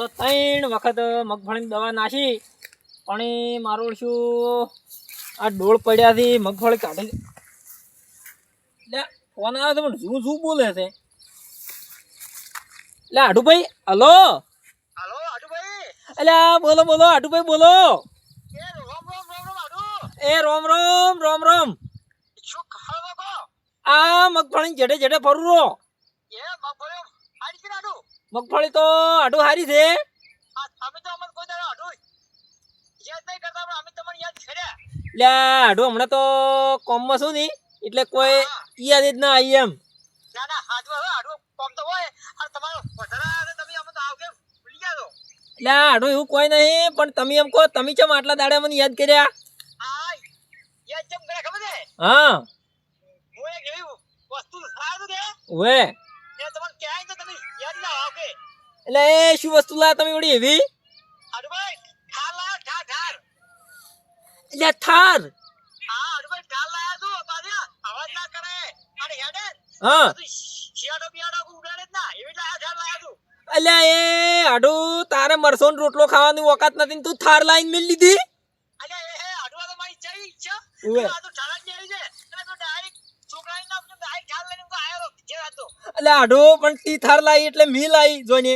તો ત્રણ વખત મગફળીની દવા નાખી. પણ મારું શું આ ડોળ પડ્યાથી મગફળી કાઢી એટલે ફોન આવે છે પણ શું શું બોલે છે. એટલે આઢુભાઈ હલો? હાલો એટલે બોલો બોલો આઢુભાઈ બોલો. એ રોમ રોમ રોમ રોમ આ મગફળી જેડે જેડે ફરું રો એ મગફળી મગફળી તો આડુ હારી છે. અમે તો અમને કોઈ દાડો આટુ યાદ નહીં કરતા પણ અમે તમને યાદ કર્યા લે આડુ હમણાં તો કોમમાં શું નહીં એટલે કોઈ યાદ જ ના આવી એમ. ના ના હાજુ હવે આટુ કોમ તો હોય અને તમારો વધારે તમે અમે તો આવ કે ભૂલી ગયા તો એવું કોઈ નહીં પણ તમે એમ કહો તમે ચમ આટલા દાડા મને યાદ કર્યા? આ યાદ કેમ ખબર છે? હા. હું એક એવી વસ્તુ સારું તો ઓવે તે એ તમને ક્યાંય તો તમે યાદ ના આવ કે એટલે એ શું વસ્તુ લાયા તમે ઓડી એવી? એટલે થાર. હા અલ્યા એ આડુ તારે મરસો રોટલો ખાવાની ઓકાત નથી તું થાર લાઈન મેળ લીધી? અલ્યા આડુ પણ તી થાર લાવી એટલે મી લાવી જોઈને.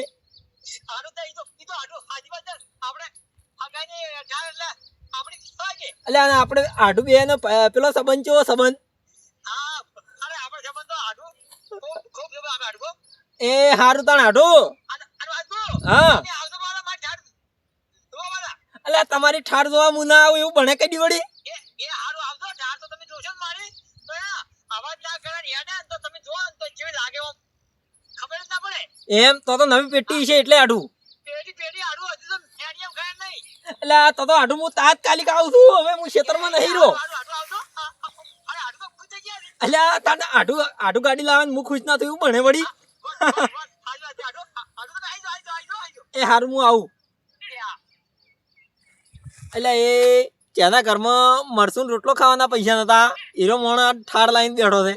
એટલે આપણી એટલે આડુ બે નો પેલો સંબંધ ચેવો સંબંધ? એ હારું તાણ આઢું હા. અલ્યા તમારી ઠાર જોવા મુના આવું એવું ભણે કઈ વળી એ એ હારું આવતો ઠાર તો તમે જોશો ને મારી તો યા અવાજ ના કરે ને યાદ આવે ને તો તમે જોવો ને તો કેવી લાગે આમ ખબર જ ના પડે એમ તો તો નવી પેટી છે એટલે નહીં. એટલે તો તો આડું હું તાત્કાલિક આવું છું. હવે હું ક્ષેત્રમાં નહીં રહો. એટલે તને આડું આડું ગાડી લાવે હું ખુશ ના થયું. ભણે વળી. એ હારું હું આવું. એટલે એ ત્યાંના ઘરમાં મરસું રોટલો ખાવાના પૈસા નતા હીરો મોણ ઠાર લાઈન બેઠો છે.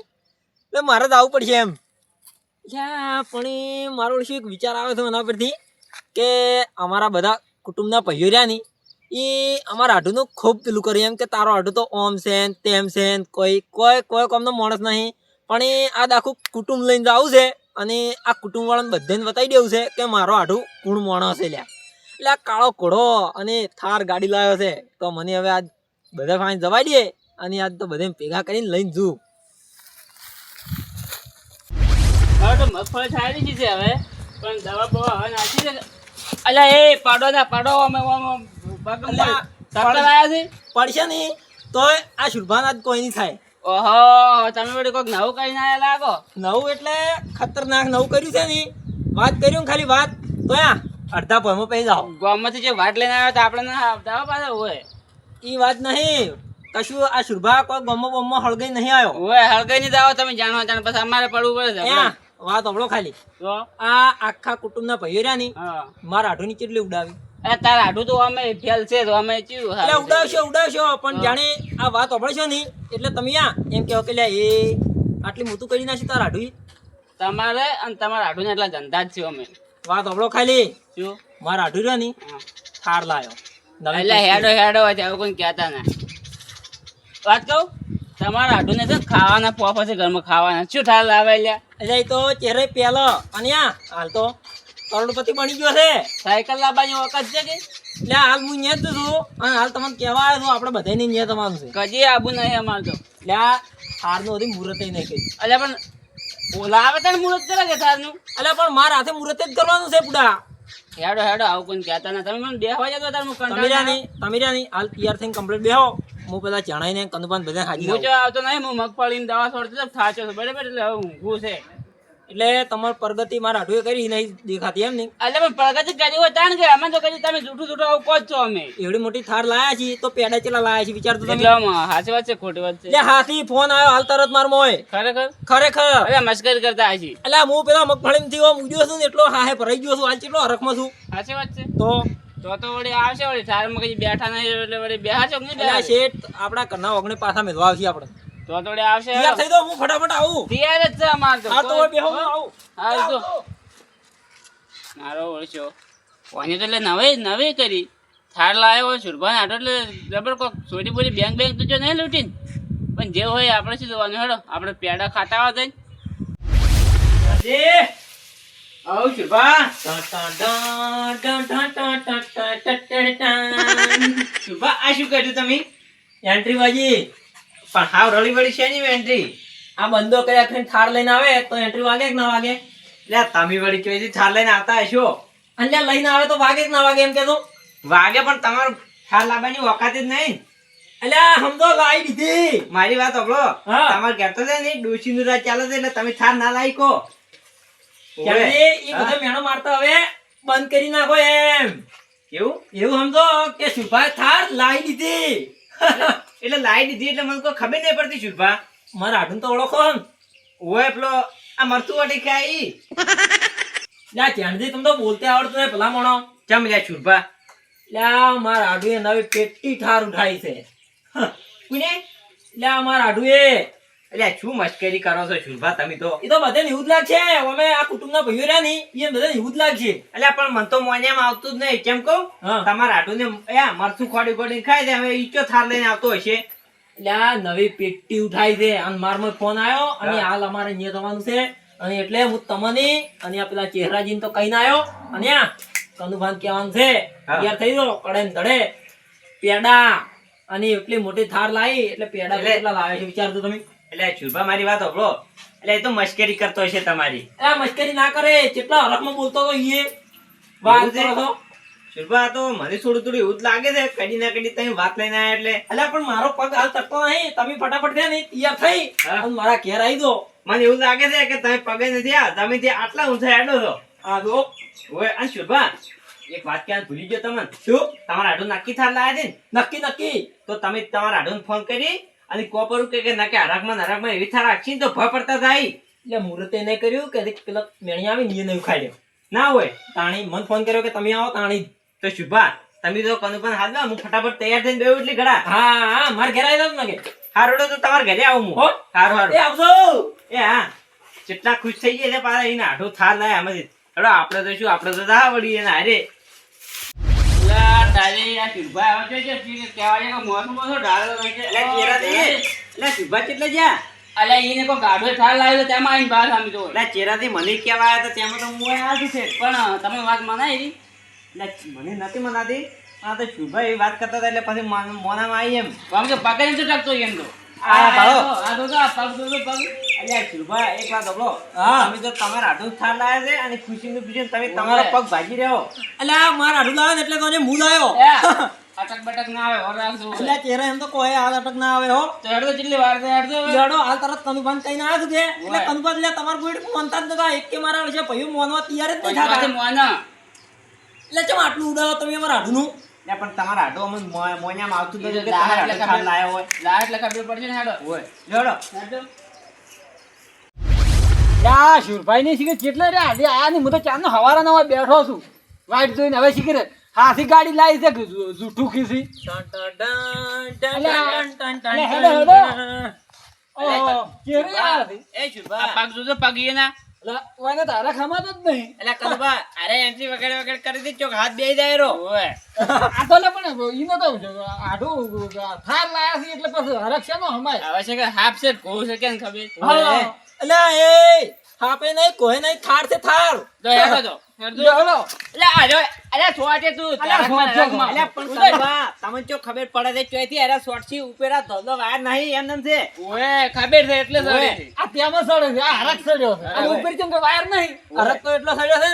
એટલે મારે જ આવવું પડશે એમ. પણ એ મારો શું એક વિચાર આવે છે એના પરથી કે અમારા બધા કુટુંબના ભાઈઓ રહ્યા નહીં એ અમારા આઢુનું ખૂબ પેલું કરી. એમ કે તારો આઢુ તો ઓમ છે તેમ છે કોઈ કોઈ કોઈ કોમનો માણસ નહીં. પણ એ આ આખું કુટુંબ લઈને જવું છે અને આ કુટુંબવાળાને બધાને બતાવી દેવું છે કે મારો આઢુ કુણ માણસ છે લ્યા. એટલે આ કાળો ઘોડો અને થાર ગાડી લાવ્યો છે, તો મને હવે આજ બધા ફાઈન જવા દે અને આજ તો બધાને ભેગા કરીને લઈને જઉં મગફળી થાય છે હવે. પણ દવા બવા હવે નાખી છે. અલ્યા એ પાડો ના પાડો અમે પડશે નહીં તોય આ શુભાના જ કોઈ નહીં થાય. ઓહો તમે વળી કોઈક નવું કરીને આયા લાગો. નવું એટલે ખતરનાક નવું કર્યું છે ને વાત કર્યું ને ખાલી વાત. તો અડધા પોઈમાં પહી જાઓ. ગામમાંથી જે વાટ લઈને આવ્યો તો આપણે ના આવતા પાછા હોય એ વાત નહીં. કશું આ શુભા કોઈ ગમો બમો હળગઈ નહીં આવ્યો. હોય હળગાઈ નહીં દાવો તમે જાણો જાણ પછી અમારે પડવું પડે વાત હમણો ખાલી. આ આખા કુટુંબના ભાઈઓ રહ્યા ની મારા આઢુની કેટલી ઉડાવી. તારા આઢું તો અમે ફેલ છે તો અમે ચીયું એટલે ઉડાવશો ઉડાવશો પણ જાણે આ વાત અભળશો નહીં એટલે તમે આ એમ કહો કે લ્યા એ આટલી મોટું કરી નાખ્યું તારા આઢું તમારે અને તમારા આઢું એટલા ધંધા જ છે અમે. વાત અભળો ખાલી. શું? મારા આઢું રહ્યો ની થાર લાયો. એટલે હેડો હેડો હોય ત્યાં કોઈ કહેતા ના. વાત કહું? તમારા આઢું ને ખાવાના પોપા છે ઘરમાં ખાવાના. શું ઠાલ આવે લ્યા? એટલે તો ચહેરે પેલો. અને હાલ તો કરોડપતિ બની ગયો છે. સાયકલ લાવવાની વખત છે કે? એટલે હાલ હું ન્યા છું. અને હાલ તમને કહેવા આવ્યો છું આપણે બધાને ન્યા તમારું છે. કજી આબુ નહીં અમાર તો. એટલે હારનું હતી મુહૂર્ત નહીં કર્યું એટલે પણ ઓલા આવે તને મુહૂર્ત કરે કે તારનું એટલે પણ મારા હાથે મુહૂર્ત જ કરવાનું છે પૂડા. હેડો હેડો આવું કોઈ કહેતા ના તમે મને બેહવા જતો તમે કંટાળો નહીં તમે રહ્યા નહીં હાલ તૈયાર થઈને કમ્પ્લીટ બેહો. હું પેલા ચણાઈને કંદુપાન બધા હાજી હું આવતો નહીં હું મગફળીની દવા છોડતો થાચો છું. બરાબર એટલે હવે ઊંઘું છે. એટલે તમારી પ્રગતિ મારા હાડુએ કરી નહીં દેખાતી એમ નહીં. એટલે પણ પ્રગતિ કરી હોય તાણ કે અમે તો કદી તમે જૂઠું જૂઠું આવું કહો છો અમે. એવડી મોટી થાર લાયા છીએ તો પેડા ચેલા લાયા છીએ વિચાર તો તમે. એટલે હાચી વાત છે ખોટી વાત છે. એટલે હાથી ફોન આવ્યો હાલ તરત માર મોય ખરેખર? ખરેખર. અરે મસ્કરી કરતા આછી એટલે હું પેલા મગફળી થી ઉડ્યો છું ને એટલો હાહે ભરાઈ ગયો છું હાલ કેટલો હરખમાં છું. સાચી વાત છે. તો તો તો વળી આવશે વળી. ઠારમાં કઈ બેઠા નહીં એટલે વળી બેહા છો કે નહીં બેહા? શેઠ આપડા કરના ઓગણે પાછા મેલવા આવશે આપણે. તો તો વળી આવશે તૈયાર થઈ દો હું ફટાફટ આવું. તૈયાર જ છે અમાર તો. હા તો બેહો હું આવું. હા તો મારો ઓળશો કોને તો એટલે નવે નવે કરી. થાર લાવ્યો હોય સુરભાન આટો એટલે જબર કોક સોડી બોલી બેંક બેંક તો જો નહીં લૂંટીને. પણ જે હોય આપણે શું જોવાનું હેડો. આપણે પેડા ખાતા આવા જઈને આવું સુરભા સુરભા આ શું કર્યું તમે એન્ટ્રી પણ હાવ રળી વળી છે ની એન્ટ્રી આ બંધો કર્યા થાર લઈને આવે તો એન્ટ્રી વાગે કે ના વાગે એટલે તમે વળી ચોઈથી થાર લઈને આવતા હશો અને લઈને આવે તો વાગે કે ના વાગે એમ કેતો વાગે પણ તમારું થાર લાવવાની વખત જ નહીં અલ્યા સમજો લાવી દીધી મારી વાત સાંભળો. તમારે કહેતો છે ને ડોસી નું રાજ ચાલે છે એટલે તમે થાર ના લાવી કો ક્યારે બધો મેણો મારતા હવે? બંધ કરી નાખો એમ. કેવું એવું સમજો કે સુભાઈ થાર લાવી દીધી. એટલે લાવી દીધી એટલે મને કોઈ ખબર નહીં પડતી શુભા મારા આઢું તો ઓળખો ને ઓય પેલો આ મરતું વાટી ખાઈ લ્યા ત્યાંથી તમને તો બોલતે આવડતું નહીં ભલા મોણો. ચમ લ્યા શુભા લ્યા મારા આઢુએ નવી પેટી ઠાર ઉઠાઈ છે. કોને લ્યા મારા આઢુએ એટલે શું મશ્કરી કરો છો શુભા તમે તો એ તો બધે એવું જ લાગશે. અમે આ કુટુંબના ભાઈઓ રહ્યા ની એ બધે એવું જ લાગશે. એટલે પણ મને તો મોન્યામાં આવતું જ નહીં. કેમ કહું. તમારા આટું ને મરચું ખોડી હવે થાર લઈને આવતો હશે? નવી પેટી ઉઠાઈ છે. અને મારમાં ફોન આવ્યો અને હાલ અમારે અહીંયા થવાનું છે. અને એટલે હું તમને અને આ પેલા ચહેરાજીને તો કહીને આવ્યો અને આ કનુભાન કહેવાનું છે. તૈયાર થઈ ગયો કડે ને ધડે. પેડા. અને એટલી મોટી થાર લાવી એટલે પેડા કેટલા લાવે છે વિચારજો તમે. એટલે શુભા મારી વાત સાંભળો એટલે એ તો મશ્કરી કરતો હશે તમારી. આ મશ્કરી ના કરે કેટલા હરખમાં બોલતો તો ઈએ. વાત કરો શુભા તો મને થોડું થોડું એવું જ લાગે છે. કડી ના કડી તમે વાત લઈને આવ્યા એટલે. અલ્યા પણ મારો પગ હાલ તકતો નહીં. તમે ફટાફટ થયા નહીં તૈયાર થઈ. હા. અને મારા ઘેર આવી દો મને એવું લાગે છે કે તમે પગે નથી આ તમે ત્યાં આટલા ઊંચા હેડો છો. આ દો ઓય અને શુભા એક વાત ક્યાં ભૂલી ગયો તમને? શું? તમારા આડું નક્કી થાર લાયા છે નક્કી નક્કી. તો તમે તમારા આડું ફોન કરી અને કોપર કે કે ના કે હરાકમાં એવી થાર રાખશી તો ભ પડતા થાય. એટલે મુહૂર્તે નહીં કર્યું કે પેલા મેણી આવી ને એ નહીં લ્યો ના હોય. તાણી મન ફોન કર્યો કે તમે આવો તાણી. તો શુભા તમે તો કનુ પણ હાલ હું ફટાફટ તૈયાર થઈને બેવું એટલે ઘડા હા હા મારે ઘેર આવી જાવ કે હારો તો તમારા ઘરે આવું હું? હારો હારું. એ આવજો. એ હા. જેટલા ખુશ થઈ ગયા પાછા એને આઠો થાર લાય આમાંથી. આપણે તો શું આપણે તો દા વળી એને હારે. ચેરાથી મને કહેવા આવ્યા હતા તેમાં તો હું આવ્યા છું પણ તમે વાત મનાવી. મને નથી મનાતી. આ તો શુભા વાત કરતા હતા એટલે પછી મન- મોનામાં આવી એમ. કારણ કે તો ટકતો એમ તો. આ તો પગ તો પગ. અલ્યા એક વાત સાંભળો. હા. તમે તો તમારા હાડું થાર લાયા છે અને ખુશીનું ખુશી તમે તમારો પગ ભાજી રહ્યો. અલ્યા મારા હાડું લાવે એટલે તો હું લાવ્યો અટક બટક ના આવે ઓર રાખજો અલ્યા ચહેરા એમ તો કોઈ હાલ અટક ના આવે હો. તો હેડો કેટલી વાર છે હેડજો હવે. હાલ તરત કનુભાન કઈ ના આવ્યું એટલે કનુભાન એટલે તમારે કોઈ મોનતા જ નતા. એક કે મારા વિશે ભયું મોનવા તૈયાર જ નહીં પછી મોના. એટલે ચમ આટલું ઉડાવો તમે અમારા એટલે પણ તમારા હાડો અમને મો- મોન્યામાં આવતું લાયો કે તમારા થાર લાયા હોય. લા એટલે ખબર પડશે ને હેડો. હોય જોડો હેડો. યા શુરભાઈ ની શીખે કેટલે રે આજે આયા હું તો ચાંદનો બેઠો છું. વાઈટ જોઈને હવે શીખે હાથી ગાડી લાવી છે જૂઠું ખીસી તારા જ નહીં. એટલે કનુભા અરે એન્ટ્રી વગેરે વગેરે કરી દી ચોક હાથ બે જાય રો. આ તો પણ આઢું થાર લાયા છે એટલે પછી હરખ છે નો હમાય. હવે છે કે હાફ છે કેમ ખબર. અલ્યા એ હાપે નહીં કોઈ નહીં થાર છે થાર તો હેડો તો હેડો. જો હલો. એટલે આ છોટે તું અલ્યા, તારકમાં, છોટ, તારકમાં. છોટ. અલ્યા, પણ તમને ચો ખબર પડે છે ચોયથી અરે શોર્ટથી ઉપેરા ધોધો વાર નહીં એમ છે. ઓએ ખબર છે એટલે સડે. આ તેમાં સડે છે આ હરખ સડ્યો છે. અને ઉપર કેમ કે વાયર નહીં. હરક તો એટલો સડ્યો છે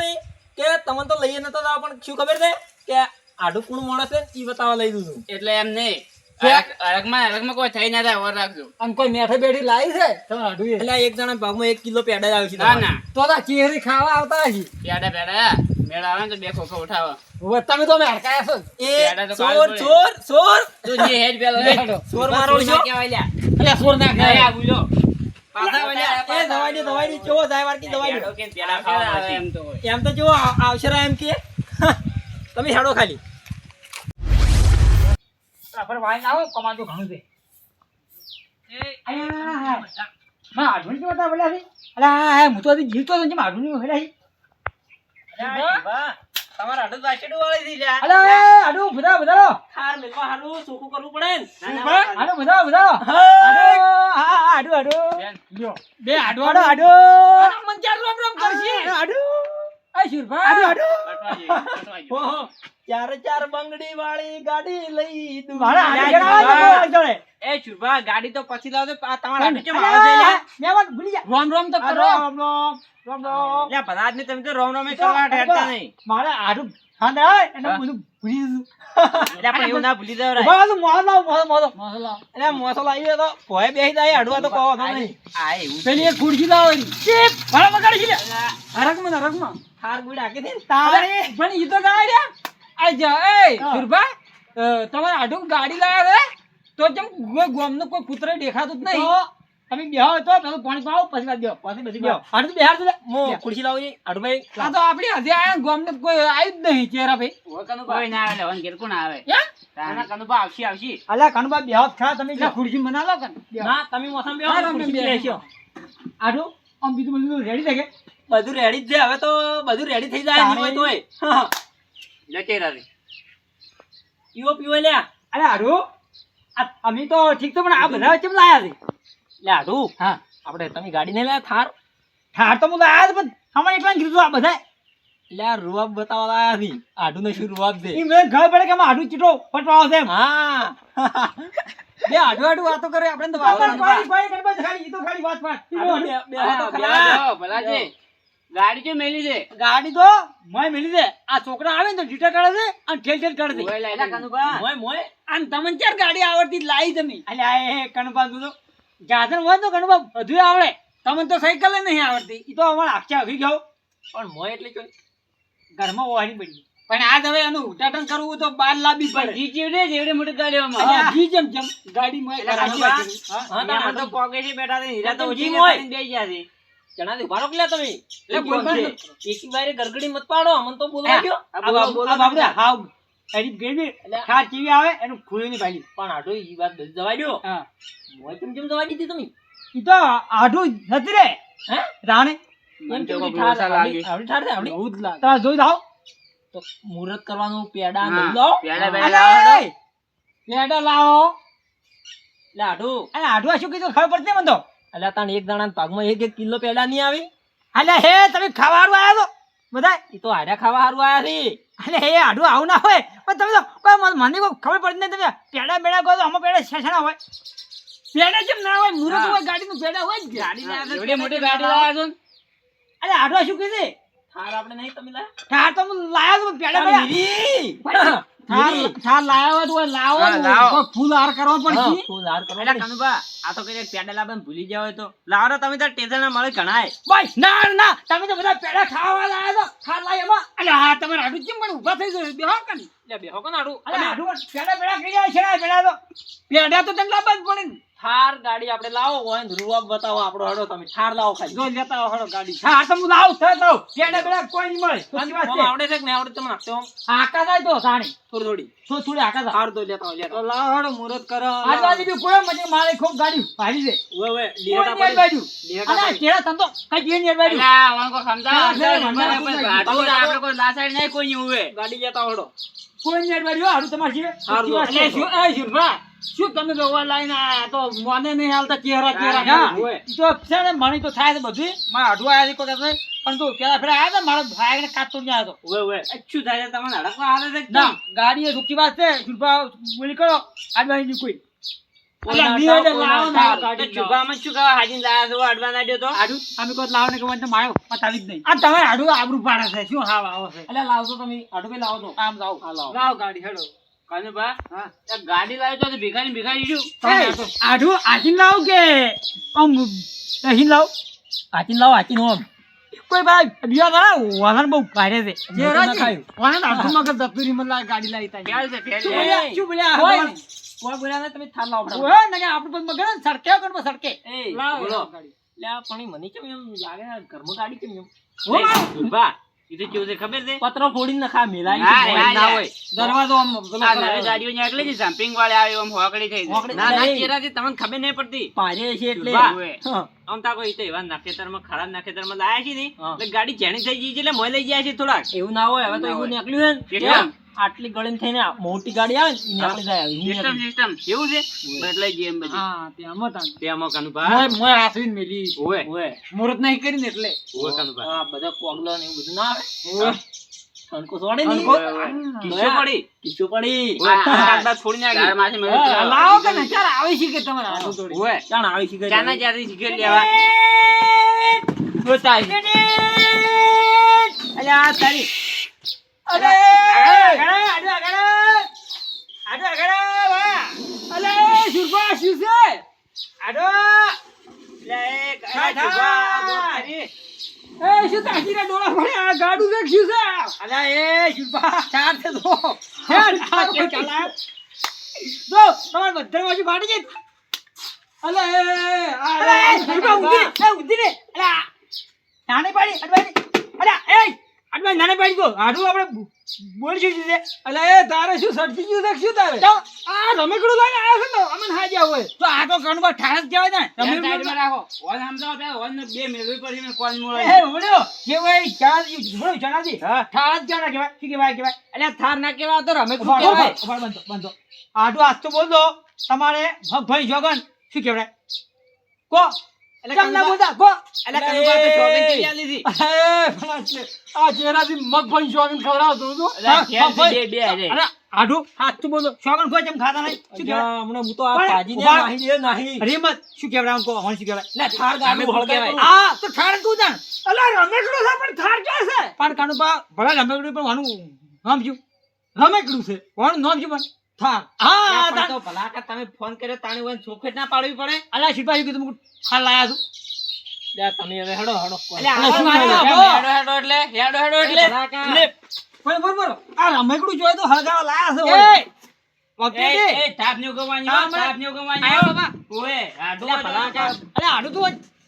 કે તમને તો લઈએ નતો પણ શું ખબર છે? કે આડું કુણ માણસ છે ઈ બતાવવા લઈ દીધું એટલે એમ નહીં. ક્યાં? અરગ- અરગમાં અરગમાં કોઈ થઈ ના થાય ઓર રાખજો. અને કોઈ મેઠે બેઠી લાવી છે? તમારે આઢું એટલે એક જણા ભાગમાં એક કિલો પેડા જ આવશે ના ના. તો તો ચેરી ખાવા આવતા હશે. પેડા પેડા. મેળ આવે તો બે ખોખો ઉઠાવો. તમે તો છો. એ ચોર ચોર ચોર તું જે હેડ પેલો. ચોર મારો છો? લ્યા. ના ખાય આ એમ તો. એમ તો આવશે એમ તમે હેડો ખાલી. આપણે વાઈને આવો કમાતો ઘણું છે માં આઢું કેવા તા બોલ્યા છે? અલ્યા, હું તો હજી જીવતો હતો, જેમ આઢું બોલ્યા છે. તમારા હાડું વાસેડું વાળી દી લ્યા. અલે આડું બધા બધા હાર મેલવા હારું સુખું કરવું પડે ને. ના, ના, આડું બધા બધા હા. હા આડું આડું બે આડું હાડો, આડું મન ચાર રોમ રોમ કરશી. આ શુરભા આડું. ચાર ચાર બંગડી વાળી ગાડી લઈ દઉં. મારા. એ શુભા ગાડી તો પછી લાવજો આ તમારા હાડું કેમ આવે ભૂલી જા. રોમ રોમ તો કરો. રોમ રોમ રોમ રોમ. લે ભલા ને તમે તો રોમ રોમે કરવા ઠેરતા નહીં. મારે આડું ખાંડ આવે એને બધું ભૂલી દીધું લ્યા, પણ એવું ના ભૂલી દેવરાય. ઊભા રહો, મોહન લાવો, મોહન, મોહન, મોહન લાવો. અરે મોસો લાવી હોય તો ભોંય બેસી જાય હાડવા તો કહો નહીં આ એવું પેલી એક ખુરશી લાવો ચીપ, ભાડા વગાડી છે હરકમાં હરકમાં. હાર ગુડ હાકી દે પણ ઈ તો ગાય આ જા, એ, હા. તમારે આડું ગાડી લાવ્યા તો જેમ કોઈ કોઈ કૂતરો દેખાતું જ નહીં. તમે બેહો તો પેલું પાણી પાવો પછી વાત બેહો. પછી બેહો. હાડું તો મો. ખુરશી લાવી હાડુભાઈ આ તો આપણી હાથે આયા ગામનું કોઈ આવી જ નહીં ચેરા ભાઈ. કોઈ ના આવે લેવાનું ઘેર કોણ આવે હે? તાના કનુબા આવશે આવશે કાનુભા બેહો ખરા તમે ખુરશી મના લો કન. ના તમે મોસમ બેહો હા, ને તમે ખુરશી લેશો. આડું આમ બીજું બધું રેડી થઈ ગયા બધું રેડી જ છે હવે તો બધું રેડી થઈ જાય નહીં હોય તોય લચેરારી પીવો પીવો લ્યા અરે આડું અમે તો ઠીક તો પણ આ બધા કેમ લાયા છે લે હાડું હા આપણે તમે ગાડી નહીં લાયા થાર થાર તો હું લાયા છે પણ અમારે એટલા કીધું આ બધા એટલે રૂવાબ બતાવવા લાયા હતી હાડું ને શું રૂવાબ દે ઈ મને ખબર પડે કે આમાં આડું ચીટો પટવાળો છે હા બે આડુ આડું વાતો કરે આપણે તો વાતો વાતો નથી. પાડી પાડી ખાલી ઈ તો ખાલી વાત વાત બે- બે હાથો હા, ખરા. બેહો, ભલા છે ગાડી જો મેલી દે ગાડી તો મોય મેલી દે આ છોકરા આવે ને તો ડીટા કાઢે છે અને ઠેલ ઠેલ કાઢે છે. ઓય લાયલા કનુભા મોય મોય અને તમને ચાર ગાડી આવડતી લાઈ તમે? તમે આ એ કણપા તું તો જાતન હોય તો કણપા બધું આવડે. તમને તો સાયકલ નહીં આવડતી. ઈ તો અમાર આખી આવી ગયો. પણ મોય એટલે કઈ ઘરમાં ઓવાની પડી. પણ આ હવે એનું ઉટાટન કરવું તો બાર લાવવી પડે. જી જેવડે જેવડે મોટી ગાડીઓમાં જી જમ જમ ગાડી મોય હા? તો પોગે છે બેઠા હીરા તો જીમ હોય. બેસી ગયા છે. જણા દે કે તમે? એટલે બોલ બોલ. એકી વારે ગરગડી મત પાડો અમન તો બોલવા. આ આ બોલો, આ બાબુડા. હાવ ખાર આવે એનું ખુલ્લું નહીં પાડી પણ ઈ વાત જવા દ્યો. હા. મોય કેમ જવા દીધી તમે? ઈ તો આઢું નથી રે. હે? રાણે. મને તો ઠાર લાગે. આવડી ઠાર છે આવડી? બહુ જ લાગે. તમે જોઈ જાવ તો મુહૂર્ત કરવાનું પેડા નહીં લાવો પેડા લાવો. પેડા લાવો. એટલે હાડું અને આઢું આ શું કીધું? ખબર પડતી મને તો. એટલે તાણ એક દાણા પાકમાં એક એક કિલો પેડા નહીં આવી? અલ્યા હે તમે ખાવા હારું આવ્યા તો બધા એ તો હાડ્યા ખાવા હારું આવ્યા છે. અલે હે આડું આવું ના હોય. પણ તમે તો કોઈ મને કોઈ ખબર પડતી નહીં તમે પેડા મેડા કહો તો આમાં પેડા છેછા હોય. પેડા કેમ ના હોય? મુરત. હોય ગાડીનું પેડા હોય ગાડી છો, એવડી મોટી ગાડી લાવ્યા છો અરે અલે શું કીધી? થાર આપણે નહીં તમે લાયા? ઠાર તો હું લાયા છું પેડા. ઠાર ઠાર પડે. કનુભા, આ તો કઈ પેડા લાવવાનું ભૂલી જાવ તો. લાવો ને તમે તો સ્ટેશન મળે ઘણાય. ના ના તમે તો બધા પેડા ખાવા લાયા તો ખાર લાય એમાં. અલે હા તમે રાડુ કેમ પણ ઊભા થઈ ગયો બેહો કે લે બેહો કોણ હાડું અલે પેડા પેડા કરી જાય છે પેડા તો. પેડા તો તને લાવવા જ પડે થાર ગાડી આપણે લાવો હોય ને રૂવાબ બતાવો આપણો હડો તમે. થાર લાવો ખાલી. જો લેતા આવો હડો ગાડી. હા તો હું લાવું થયો લાવું પેડા પેડા કોઈ નહીં મળે. છે? આવડે છે કે નહીં આવડે તમને નાખતો આકા આકાશ તો સાણી. થોડી થોડી. તો થોડી આકાશ હાર તો લેતા લેતા તો આવો. લાવો હળો મુહૂર્ત કરો. આજુબાજુ બી કોઈ મને મારે ખૂબ ગાડી ભારી દે કોઈ લીરડા નહીં પડી. બાજુ અલે. કેળા તમ તો કઈ જે નિયર બાજુ અલા, વાંકો સમજાવો, ના, ના, અંદર ના, ના, પણ ના, આપણે કોઈ લાસાડ નહીં કોઈ ઉવે. ગાડી લેતા હોડો. કોઈ નિયર બાજુ હારું તમારે છે. એટલે શું એ શુભા શું તમે જોવા લાઈને આયા તો મને નહીં હાલતા ચહેરા ચહેરા. તો છે ને મને તો થાય છે બધું મારા હાડું આયા છે કોઈ. પણ તો પેલા ફેરા આવ્યા હતા મારો ભાઈ ને કાચો નહીં આવ્યો ઉવે, ઉવે. અચ્છું થાય તમને હડકવા આવે છે ના કેમ? ગાડી એ રૂકી વાત છે શુભા બોલી કરો આજુબાજુ ની કોઈ કોઈના અલા, નિયરે ટાળ, લાવો કોઈના ને ટાળ. ગાડી તો ચૂકામાં શું કરવા હાજીને લાયા છો, અડવા ના દ્યો તો? હાડું અમે કોઈ લાવો ને કે મને માર્યો પતાવી જ નહીં. લાવો ગાડી લાવ્યો તો ભિખારી ભિખારી આઢું આચીન લાવ કે? આમ અહીં લાવ. હાચીને લાવો હાચીને ઓમ. કોઈ ભાઈ બીજા તારા વાહન બહુ કાઢે છે ના ખાયું. વાહન આખું મગજ જતું મતલબ ગાડી લાવી તા ફેલ છે, ફેલ શું બોલ્યા? કોઈ કોઈ બોલ્યા તમે થાર લાવો ફટાફટ. ઓય, ને કે આપણું પણ મગજ સડકે માં સડકે લાવો બોલો. ગાડી. લ્યા, પણ મને કેમ એમ લાગે ઘરમાં ગાડી કેમ એમ? હો, લાવો. તો કેવું છે ખબર છે? પતરો ફોડીને નખા મેલાઈ ના હોય. દરવાજો આમ પેલો આ નવી ગાડીઓ નીકળે છે જમ્પિંગ વાળે આવે આમ હોકડી થઈ ના ના. ચેરાથી તમને ખબર નહીં પડતી. પારે છે એટલે. આમ તા કોઈ તો એવા નખેતરમાં ખરાબ નખેતરમાં લાયા છે ને એટલે ગાડી જેણી થઈ ગઈ છે એટલે મોય લઈ ગયા છે થોડાક. એવું ના હોય હવે તો એવું નીકળ્યું હે ને. આટલી ગળીને થઈને મોટી ગાડી આવે ને આપણે જાય આવી. સિસ્ટમ સિસ્ટમ એવું છે એટલે જ એમ બધી હા તેમાં તાન. તે અમો મોય કનુભા મોય આસવીન મેલી ઓય ઓવે. મુહૂર્ત નહીં કરીને એટલે ઓવે કનુભા હા બધા કોગલો ને એવું બધું ના આવે ઓવે. તણકો સોડે ની. કિસ્સો પડી કિસ્સો પડી આ કાગડા છોડીને આવી. ચાર માસે મેં લાવો કે ને ચાર આવી શીખે તમારે હાથું થોડી ઓય ચાણ આવી શીખે ચાના ચારથી શીખે લેવા જોતાય. અલ્યા તારી નાની પાડી, અરે એ, અડવાઈ નાની પાડી ગયો. આડું આપણે બોલ શું છે? અલે એ તારે શું સટકી ગયું છે શું તારે આ રમેકડું લઈને આવ્યો છે ને અમને હાજ્યા હોય તો આ તો કણવા ઠાર જ કહેવાય ને. તમે સાઈડમાં રાખો ઓન પેલા ઓન બે મેળવી પડી મેં કોણ મોળે એ, ઊભો જે હોય, ચાર, ઊભો, જણાજી. ઠાર જાણા કેવાય, કહેવાય. શું કહેવાય, કહેવાય? એટલે થાર ના કેવા તો રમે ઊભા, ઊભા, ઊભા, બંધો, બંધો. આડું આજ તો બોલ દો તમારે ભાઈ જોગન શું કહેવાય કો કનુભા- કનુભા છે, પણ. જાણ. અલા, રમેકડું છે પણ થાર ક્યાં છે? પણ કાનું બા ભલે રમેકડું પણ વાનું નામ શું? રમેકડું છે. કોણ? નામ શું પણ. હા તો ભલા કા તમે ફોન કર્યો તાણી વન ચોખેટ ના પાડવી પડે અલા શિપાઈ કીધું હું લાયા છું તમે હવે હેડો, હેડો. એટલે અલા, શું આવા માર્યો? માર્યો? હેડો હેડો એટલે હેડો હેડો એટલે ભલા કા. લે. બોલો, બોલો, બોલો. આ રમેકડું જોયે તો હળગાવા લાયા છે ઓય. વખતે એ, દે. એ, તાપની ઉગમવાની હા, હો, મને- તાપની ઉગમવાની આયો હો. બાબા. ઓવે, આડું ભલા કા. એટલે આડું તું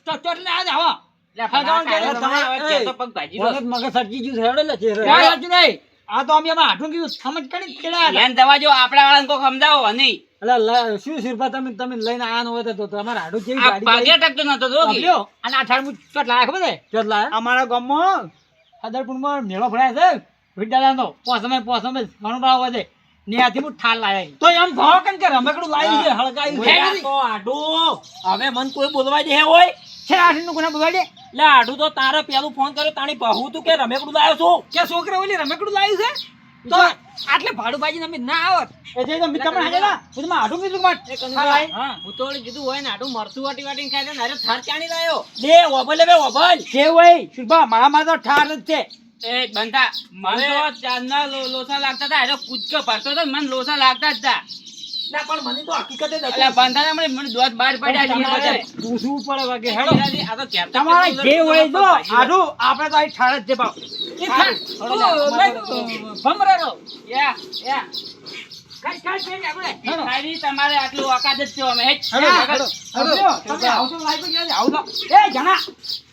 ચોટ ચોટ આજ આવો ભલા હળગાવાનું કા, તમારે તમારે- હવે કહેતો પગ ભાજી મગજ સટકી ગયું હેડો લે, ચહેરો. નહીં આ તો અમે હાથું કીધું સમજ કરી કેળા ધ્યાન દવા જો આપણા વાળાને કોક સમજાવો નહીં અલા, શું શિરપા તમે તમે લઈને હોય તો તમારે હાડું કેવી ગાડી પગે ટકતો નતો જો કે. અને આ ઠાર ચોટ લાયા ખબર છે? લાયા? અમારા ગામમાં હદરપુરમાં મેળો ભરાય છે. વિદ્યાલયનો પોસમે પોસમે ઘણું ભાવ વધે ને આથી હું ઠાર લાયા તો એમ ભાવ કેમ કે રમકડું લાવી છે હળગાવી છે. તો આડું હવે મન કોઈ બોલવા દે હોય છે આઠનું કોને બોલવા દે? લે આઢું તો તારે પેલું ફોન કર્યો તાણી બહુ તું કે રમેકડું લાવ્યો છું. કે છોકરા ઓલી રમેકડું લાવ્યું છે? તો આટલે ભાડું બાજી તમે ના આવત. એ જે તો મિત્ર પણ હાજર હું તમે આઢું કીધું કે મારે ઠાર હું તો કીધું હોય ને આઢું મરચું વાટી વાટીને ખાય ને અરે થાર ચાણી લાયો? લે ઓબલ બે ઓબલ જે હોય. શુભા મારા માં તો ઠાર જ છે. એ બંધા મને તો ચાંદના લોસા લાગતા હતા અરે કૂદકો ભરતો હતો મને લોસા લાગતા જ હતા. ના પણ મને તો હકીકતે જ એટલે હતું. મને મને દોત બહાર પડ્યા છે તમારે પૂછવું પડે વાગે હેડો આ તો જે હોય તો આપણે તો ઠાર જ એ. હેડો. યા, યા. હેડો. આટલું ઓકાત જ છે અમે. હેડો, હેડો. તમે એ જણા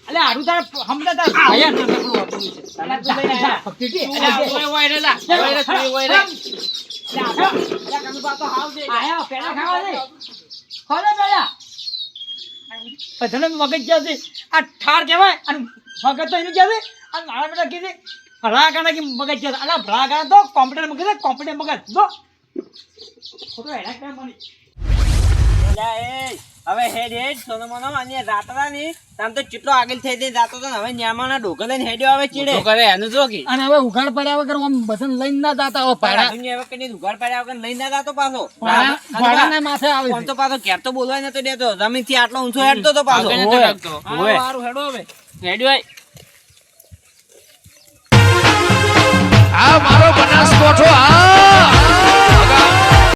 અલે આડું તારે ભાયા રમેકડું છે. અલા, લઈને આયા. ભક્તિજી, એટલે અલે, ઓય ઓય રે લા. ઓય રે, ઓય રે. મગજ છે, આ ઠાર કહેવાય અને મગજ તો એનું જ્યાં અને મારા બેટા કીધે ભલાકાના કે મગજ જ્યાં અલા ભલાકાના તો કોમ્પ્યુટર મને. અલા, એ, હવે હેડ હેડ સોનો મોનો અને રાતડા ની આમ તો ચીટલો આગળ થઈ જઈને જાતો હતો હવે ન્યામાના ઢોકા લઈને હેડ્યો આવે ચીડે. કરે એનું જો કે? અને હવે ઉઘાડ પડ્યા વગર આમ બધાને લઈને ના જાતા હો ભાડા. હવે કઈ ઉઘાડ પાડ્યા વગર લઈને ના જાતો પાછો. ભાડા- ભાડાના માથે આવે ફોન તો પાછો ઘેર તો બોલવાય નતો દેતો. જમીનથી આટલો ઊંચો હેડતો તો પાછો. હેડો હવે. હેડ્યો આ મારો બનાસકોઠો આ!